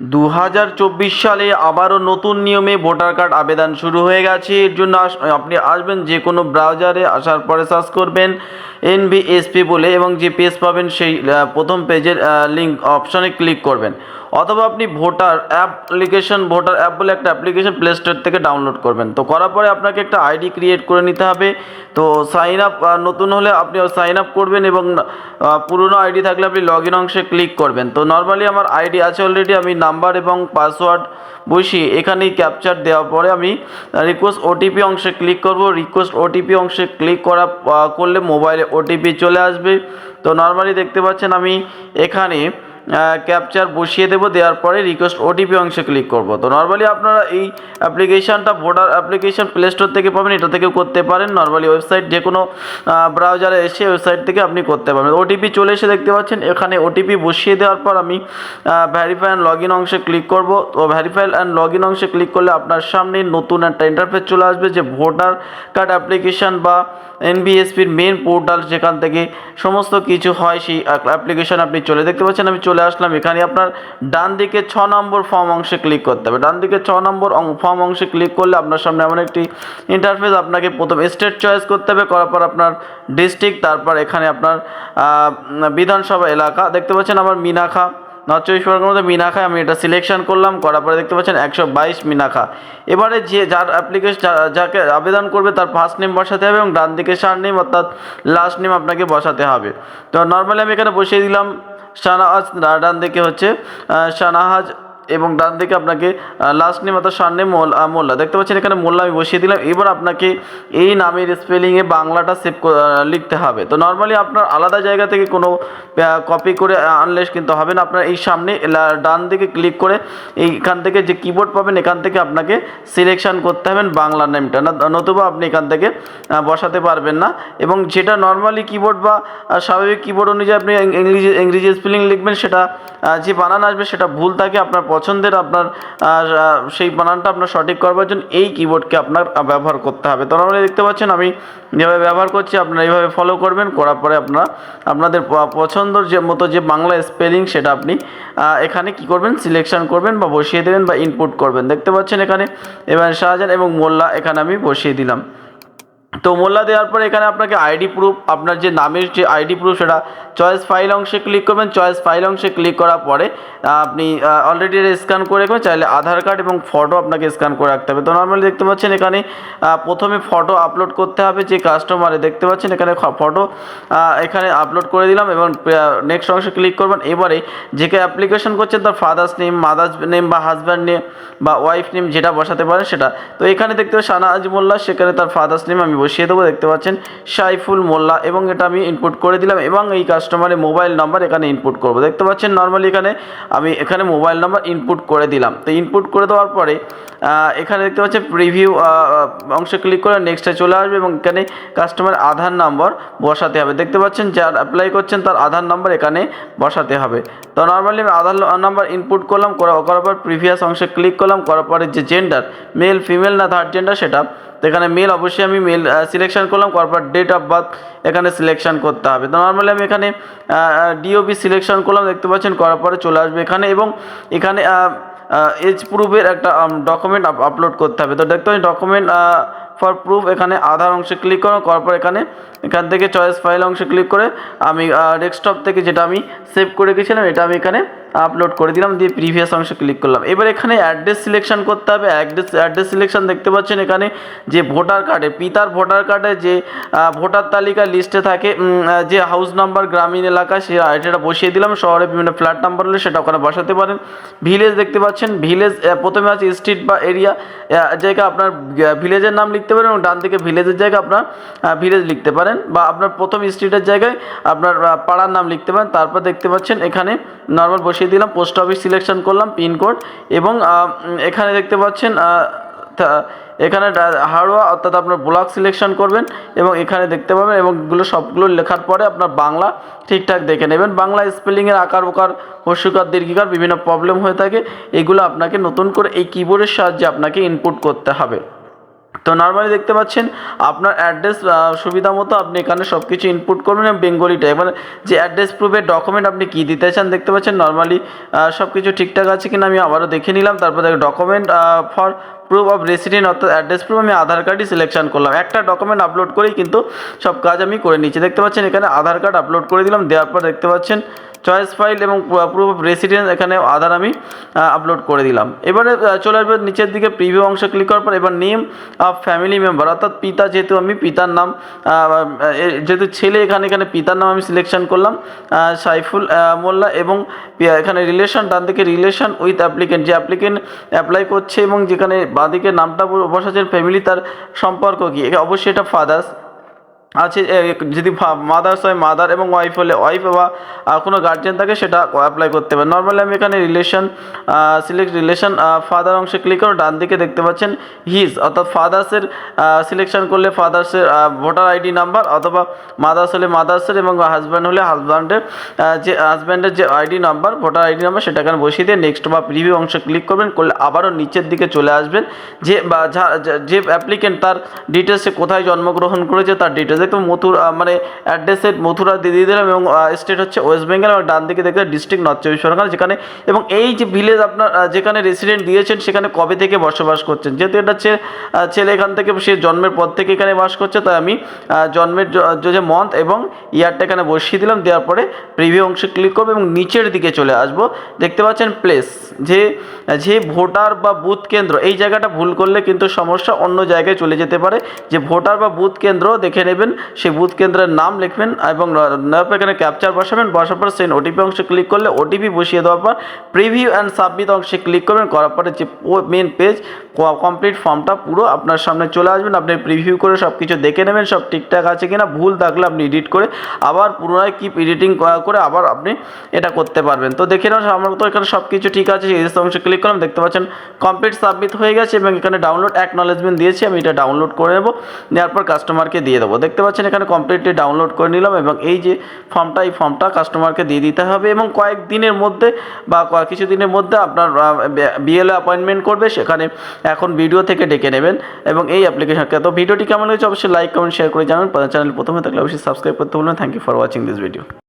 দু হাজার চব্বিশ সালে আবারও নতুন নিয়মে ভোটার কার্ড আবেদন শুরু হয়ে গেছে। এর জন্য আপনি আসবেন যে কোনো ব্রাউজারে, আসার পরে সার্চ করবেন এনভিএসপি বলে এবং যে পেজ পাবেন সেই প্রথম পেজের লিঙ্ক অপশানে ক্লিক করবেন। অথবা আপনি ভোটার অ্যাপ্লিকেশন, ভোটার অ্যাপ বলে একটা অ্যাপ্লিকেশন প্লে স্টোর থেকে ডাউনলোড করবেন। তো করার পরে আপনাকে একটা আইডি ক্রিয়েট করে নিতে হবে। তো সাইন আপ নতুন হলে আপনি সাইন আপ করবেন এবং পুরনো আইডি থাকলে আপনি লগ ইন অংশে ক্লিক করবেন। তো নর্মালি আমার আইডি আছে অলরেডি আমি নাম্বার এবং পাসওয়ার্ড বসিয়ে এখানেই ক্যাপচার দেওয়ার পরে আমি রিকোয়েস্ট ওটিপি অংশে ক্লিক করব। রিকোয়েস্ট ওটিপি অংশে ক্লিক করা করলে মোবাইলে ওটিপি চলে আসবে। তো নর্মালি দেখতে পাচ্ছেন আমি এখানে ক্যাপচার বসিয়ে দেবো, দেওয়ার পরে রিকোয়েস্ট ওটিপি অংশে ক্লিক করব। তো নর্মালি আপনারা এই অ্যাপ্লিকেশানটা ভোটার অ্যাপ্লিকেশান প্লে স্টোর থেকে পাবেন, এটা থেকেও করতে পারেন। নর্মালি ওয়েবসাইট যে কোনো ব্রাউজারে এসে ওয়েবসাইট থেকে আপনি করতে পারবেন। ওটিপি চলে এসে দেখতে পাচ্ছেন, এখানে ওটিপি বসিয়ে দেওয়ার পর আমি ভ্যারিফাই অ্যান্ড লগ ইন অংশে ক্লিক করব। তো ভ্যারিফাই অ্যান্ড লগ ইন অংশে ক্লিক করলে আপনার সামনে নতুন একটা ইন্টারফেস চলে আসবে, যে ভোটার কার্ড অ্যাপ্লিকেশান বা এনবিএসপির মেন পোর্টাল যেখান থেকে সমস্ত কিছু হয়, সেই অ্যাপ্লিকেশন আপনি চলে দেখতে পাচ্ছেন। আমি চলে আসলাম। এখানে আপনার ডান দিকে ছ নম্বর ফর্ম অংশে ক্লিক করতে হবে। ডান দিকে ছ নম্বর ফর্ম অংশে ক্লিক করলে আপনার সামনে এমন একটি ইন্টারফেস আপনাকে প্রথম স্টেট চয়েস করতে হবে। করার পর আপনার ডিস্ট্রিক্ট তারপর এখানে আপনার বিধানসভা এলাকা। দেখতে পাচ্ছেন আমার মিনাখা নর্থ চব্বিশ পরগনার মধ্যে মিনাখায় আমি এটা সিলেকশন করলাম। করার পরে দেখতে পাচ্ছেন একশো বাইশ মিনাখা এবারে যে যার অ্যাপ্লিকেশন যাকে আবেদন করবে তার ফার্স্ট নেম বসাতে হবে এবং ডান দিকে সার নেম অর্থাৎ লাস্ট নেম আপনাকে বসাতে হবে। তো নর্মালি আমি এখানে বসিয়ে দিলাম শাহনাজ ডান দিকে হচ্ছে শাহনাহাজ এবং ডান দিকে আপনাকে লাস্ট নেম অর্থাৎ সার নেম মোল্লা। দেখতে পাচ্ছেন এখানে মোল্লা আমি বসিয়ে দিলাম। এবার আপনাকে এই নামের স্পেলিংয়ে বাংলাটা সেভ লিখতে হবে। তো নর্মালি আপনার আলাদা জায়গা থেকে কোনো কপি করে আনলে কিন্তু হবে না। আপনার এই সামনে ডান দিকে ক্লিক করে এইখান থেকে যে কিবোর্ড পাবেন, এখান থেকে আপনাকে সিলেকশন করতে হবেন বাংলা নেমটা না, নতুবা আপনি এখান থেকে বসাতে পারবেন না। এবং যেটা নর্মালি কিবোর্ড বা স্বাভাবিক কিবোর্ড অনুযায়ী আপনি ইংরেজি ইংরেজি স্পেলিং লিখবেন, সেটা যে বানান আসবে, সেটা ভুল থাকে, আপনার পছন্দের আপনার সেই বানানটা আপনার সঠিক করবার জন্য এই কিবোর্ডকে আপনার ব্যবহার করতে হবে। তো নর্মালি দেখতে পাচ্ছেন আমি যেভাবে ব্যবহার করছি, আপনারা এইভাবে ফলো করবেন, করার পরে আপনারা, আপনাদের পছন্দর যে মতো যে বাংলা স্পেলিং সেটা আপনি এখানে কি করবেন সিলেকশন করবেন বা বসিয়ে দেবেন বা ইনপুট করবেন। দেখতে পাচ্ছেন এখানে, এবার শাহজাহান এবং মোল্লা এখানে আমি বসিয়ে দিলাম। তো মোল্লা দেওয়ার পরে এখানে আপনাকে আইডি প্রুফ আপনার যে নামের যে আইডি প্রুফ সেটা চয়েস ফাইল অংশে ক্লিক করবেন। চয়েস ফাইল অংশে ক্লিক করার পরে আপনি অলরেডি স্ক্যান করে রাখবেন। চাইলে আধার কার্ড এবং ফটো আপনাকে স্ক্যান করে রাখতে হবে। তো নর্মালি দেখতে পাচ্ছেন এখানে প্রথমে ফটো আপলোড করতে হবে যে কাস্টমারে দেখতে পাচ্ছেন এখানে ফটো এখানে আপলোড করে দিলাম এবং নেক্সট অংশে ক্লিক করবেন। এবারে যে কে অ্যাপ্লিকেশন করছেন, তার ফাদার্স নেম মাদার্স নেম বা হাজব্যান্ড নেম বা ওয়াইফ নেম যেটা বসাতে পারেন সেটা। তো এখানে দেখতে পাচ্ছেন, শাহনাজ মোল্লা, সেখানে তার ফাদার্স নেম আমি বসিয়ে দেবো, দেখতে পাচ্ছেন, সাইফুল মোল্লা, এবং এটা আমি ইনপুট করে দিলাম, এবং এই কাস্টমারের মোবাইল নাম্বার এখানে ইনপুট করব। দেখতে পাচ্ছেন নর্মালি এখানে আমি এখানে মোবাইল নাম্বার ইনপুট করে দিলাম। তো ইনপুট করে দেওয়ার পরে এখানে দেখতে পাচ্ছেন প্রিভিউ অংশে ক্লিক করে নেক্সটে চলে আসবে, এবং এখানে কাস্টমার আধার নাম্বার বসাতে হবে। দেখতে পাচ্ছেন, যার অ্যাপ্লাই করছেন, তার আধার নাম্বার এখানে বসাতে হবে। তো নর্মালি আমি আধার নাম্বার ইনপুট করলাম করার পর প্রিভিয়াস অংশে ক্লিক করলাম, করার পরে যে জেন্ডার মেল ফিমেল না থার্ড জেন্ডার সেটা তো এখানে মেল অবশ্যই আমি মেল সিলেকশন করলাম, করার পর ডেট অফ বার্থ এখানে সিলেকশন করতে হবে। তো নর্মালি আমি এখানে ডিওবি সিলেকশন করলাম, দেখতে পাচ্ছেন, করার পরে চলে আসবে এখানে এবং এখানে এজ প্রুফের একটা ডকুমেন্ট আপলোড করতে হবে। তো দেখতে পাচ্ছেন ডকুমেন্ট ফর প্রুফ এখানে আধার অংশে ক্লিক করুন করার পর এখানে এখান থেকে চয়েস ফাইল অংশে ক্লিক করে আমি ডেস্কটপ থেকে যেটা আমি সেভ করে গেছিলাম, এটা আমি এখানে আপলোড করে দিলাম, দিয়ে প্রিভিয়াস অংশে ক্লিক করলাম। এবার এখানে অ্যাড্রেস সিলেকশন করতে হবে। অ্যাড্রেস অ্যাড্রেস সিলেকশন দেখতে পাচ্ছেন এখানে যে ভোটার কার্ডে পিতার ভোটার কার্ডে যে ভোটার তালিকা লিস্টে থাকে যে হাউস নাম্বার গ্রামীণ এলাকা, সে সেটা বসিয়ে দিলাম, শহরে বিভিন্ন ফ্ল্যাট নাম্বার হলে সেটা ওখানে বসাতে পারেন। ভিলেজ দেখতে পাচ্ছেন ভিলেজ প্রথমে আছে স্ট্রিট বা এরিয়া জায়গা আপনার ভিলেজের নাম লিখতে পারেন এবং ডান দিকে ভিলেজের জায়গায় আপনার ভিলেজ লিখতে পারেন। বা আপনার প্রথম স্ট্রিটের জায়গায় আপনার পাড়ার নাম লিখতে পারেন, তারপর দেখতে পাচ্ছেন এখানে নর্মাল বসিয়ে দিলাম পোস্ট অফিস সিলেকশন করলাম পিনকোড এবং এখানে দেখতে পাচ্ছেন এখানে হাড়োয়া অর্থাৎ আপনার ব্লক সিলেকশন করবেন এবং এখানে দেখতে পাবেন এবং এগুলো সবগুলো লেখার পরে আপনার বাংলা ঠিকঠাক দেখে নেবেন। বাংলা স্পেলিংয়ের আকার ওকার হস্যকার, দীর্ঘিকার বিভিন্ন প্রবলেম হয়ে থাকে। এগুলো আপনাকে নতুন করে এই কিবোর্ডের সাহায্যে আপনাকে ইনপুট করতে হবে। তো নর্মালি দেখতে পাচ্ছেন আপনার অ্যাড্রেস সুবিধা মতো আপনি এখানে সব কিছু ইনপুট করবেন বেঙ্গলিটা, এবার যে অ্যাড্রেস প্রুফের ডকুমেন্ট আপনি কী দিতে চান দেখতে পাচ্ছেন নর্মালি সব কিছু ঠিকঠাক আছে কিনা আমি আবারও দেখে নিলাম, তারপর document for proof of resident অর্থাৎ অ্যাড্রেস প্রুফ আমি আধার কার্ডই সিলেকশন করলাম। একটা ডকুমেন্ট আপলোড করেই কিন্তু সব কাজ আমি করে নিচ্ছি দেখতে পাচ্ছেন এখানে আধার কার্ড আপলোড করে দিলাম, দেওয়ার পর দেখতে পাচ্ছেন চয়েস ফাইল এবং প্রুফ অফ রেসিডেন্স এখানে আধার আমি আপলোড করে দিলাম। এবারে চলে আসবে নিচের দিকে প্রিভিউ অংশ ক্লিক করার পর এবার নেম অফ ফ্যামিলি মেম্বার অর্থাৎ পিতা যেহেতু আমি পিতার নাম যেহেতু ছেলে এখানে এখানে পিতার নাম আমি সিলেকশন করলাম সাইফুল মোল্লা এবং এখানে রিলেশন ডান দিকে রিলেশন উইথ অ্যাপ্লিকেন্ট যে অ্যাপ্লিকেন্ট অ্যাপ্লাই করছে এবং যেখানে বাঁদিকে নামটা বসাচ্ছেন ফ্যামিলি তার সম্পর্ক কি? অবশ্যই এটা ফাদার্স আছে যদি মাদার্স হয় মাদার এবং ওয়াইফ হলে ওয়াইফ বা কোনো গার্জেন থাকে, সেটা অ্যাপ্লাই করতে পারে নর্মালি আমি এখানে রিলেশন সিলেক্ট রিলেশন ফাদার অংশে ক্লিক করো ডান দিকে দেখতে পাচ্ছেন হিজ অর্থাৎ ফাদার্সের সিলেকশন করলে ফাদার্সের ভোটার আইডি নাম্বার অথবা মাদার্স হলে মাদার্সের এবং হাজব্যান্ড হলে হাজব্যান্ডের যে হাজব্যান্ডের যে ID number voter ID number সেটা এখানে বসিয়ে দিয়ে নেক্সট বা প্রিভিউ অংশে ক্লিক করবেন, করলে আবারও নিচের দিকে চলে আসবেন। যে, বা, যা- অ্যাপ্লিকেন্ট তার ডিটেলসে কোথায় জন্মগ্রহণ করেছে, তার ডিটেলস দেখুন মথুরা মানে অ্যাড্রেসের মথুরা দিয়ে দিয়ে দিলাম এবং স্টেট হচ্ছে ওয়েস্ট বেঙ্গল এবং ডান দিকে দেখতে ডিস্ট্রিক্ট নর্থ চব্বিশ পরগনা যেখানে এবং এই যে ভিলেজ আপনার যেখানে রেসিডেন্ট দিয়েছেন সেখানে কবে থেকে বসবাস করছেন? যেহেতু এটা হচ্ছে ছেলে এখান থেকে সে জন্মের পর থেকে এখানে বাস করছে, তাই আমি জন্মের যে মন্থ এবং ইয়ারটা এখানে বসিয়ে দিলাম, দেওয়ার পরে প্রিভিউ অংশে ক্লিক করব এবং নিচের দিকে চলে আসব। দেখতে পাচ্ছেন প্লেস যে যে ভোটার বা বুথ কেন্দ্র, এই জায়গাটা ভুল করলে কিন্তু সমস্যা অন্য জায়গায় চলে যেতে পারে। যে ভোটার বা বুথ কেন্দ্র দেখে নেবেন সেই বুথ কেন্দ্রের নাম লিখবেন এবং নেওয়ার এখানে ক্যাপচার বসাবেন, বসার পর সেই ওটিপি অংশে ক্লিক করলে ওটিপি বসিয়ে দেওয়ার পর প্রিভিউ অ্যান্ড সাবমিট অংশে ক্লিক করবেন, করার পরে যে মেন পেজ কমপ্লিট ফর্মটা পুরো আপনার সামনে চলে আসবেন, আপনি প্রিভিউ করে সব কিছু দেখে নেবেন, সব ঠিকঠাক আছে কিনা, ভুল থাকলে আপনি এডিট করে আবার পুনরায় কিপ এডিটিং করে আবার আপনি এটা করতে পারবেন। তো দেখে নেন আমার তো এখানে সব কিছু ঠিক আছে এই অংশে ক্লিক করলাম, দেখতে পাচ্ছেন কমপ্লিট সাবমিট হয়ে গেছে এবং এখানে ডাউনলোড অ্যাকনলেজমেন্ট দিয়েছি, আমি এটা ডাউনলোড করে নেব, নেওয়ার পর কাস্টমারকে দিয়ে দেবো। দেখতে পাচ্ছেন, এখানে কমপ্লিটলি ডাউনলোড করে নিলাম এবং এই যে ফর্মটা এই ফর্মটা কাস্টমারকে দিয়ে দিতে হবে এবং কয়েক দিনের মধ্যে বা কিছু দিনের মধ্যে আপনার বিএলএ অ্যাপয়েন্টমেন্ট করবে, সেখানে এখন ভিডিও থেকে ডেকে নেবেন এবং এই অ্যাপ্লিকেশনকে তো ভিডিওটি কেমন হয়েছে অবশ্যই লাইক কমেন্ট শেয়ার করে জানান চ্যানেল প্রথমে থাকলে অবশ্যই সাবস্ক্রাইব করতে বলবেন thank you for watching this video